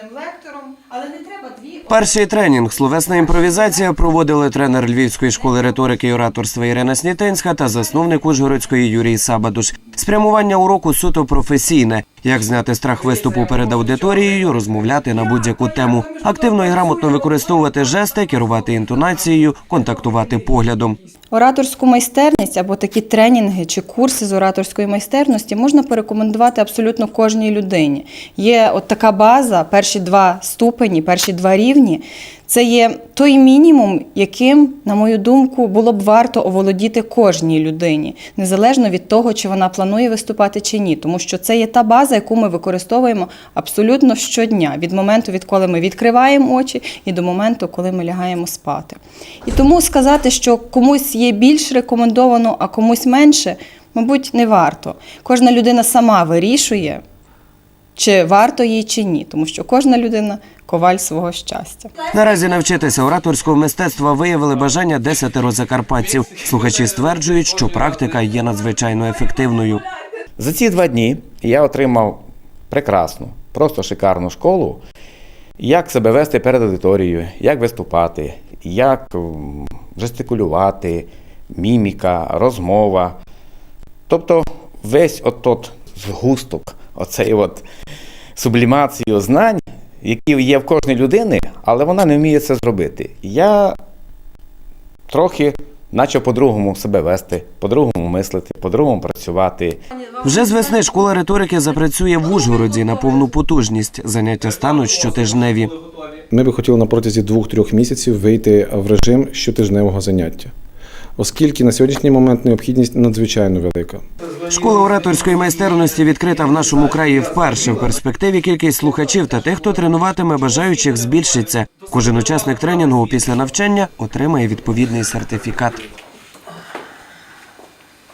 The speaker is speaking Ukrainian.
одним лектором, але не треба дві. Перший тренінг словесна імпровізація проводили тренер Львівської школи риторики і ораторства Ірина Снітинська та засновник Ужгородської Юрій Сабадуш. Спрямування уроку суто професійне. Як зняти страх виступу перед аудиторією, розмовляти на будь-яку тему, активно і грамотно використовувати жести, керувати інтонацією, контактувати поглядом. Ораторську майстерність або такі тренінги чи курси з ораторської майстерності можна порекомендувати абсолютно кожній людині. Є от така база, перші два ступені, перші два рівні. Це є той мінімум, яким, на мою думку, було б варто оволодіти кожній людині, незалежно від того, чи вона планує виступати чи ні, тому що це є та база, яку ми використовуємо абсолютно щодня, від моменту, відколи ми відкриваємо очі, і до моменту, коли ми лягаємо спати. І тому сказати, що комусь є більш рекомендовано, а комусь менше, мабуть, не варто. Кожна людина сама вирішує, чи варто їй чи ні, тому що кожна людина коваль свого щастя. Наразі навчитися ораторського мистецтва виявили бажання десятеро закарпатців. Слухачі стверджують, що практика є надзвичайно ефективною. За ці два дні я отримав прекрасну, просто шикарну школу, як себе вести перед аудиторією, як виступати, як жестикулювати, міміка, розмова. Тобто весь от згусток, оцей от сублімацію знань, які є в кожній людини, але вона не вміє це зробити. Я трохи почав по-другому себе вести, по-другому мислити, по-другому працювати. Вже з весни школа риторики запрацює в Ужгороді на повну потужність. Заняття стануть щотижневі. Ми би хотіли на протязі двох-трьох місяців вийти в режим щотижневого заняття, оскільки на сьогоднішній момент необхідність надзвичайно велика. Школа ораторської майстерності відкрита в нашому краї вперше. В перспективі кількість слухачів та тих, хто тренуватиме бажаючих, збільшиться. Кожен учасник тренінгу після навчання отримає відповідний сертифікат.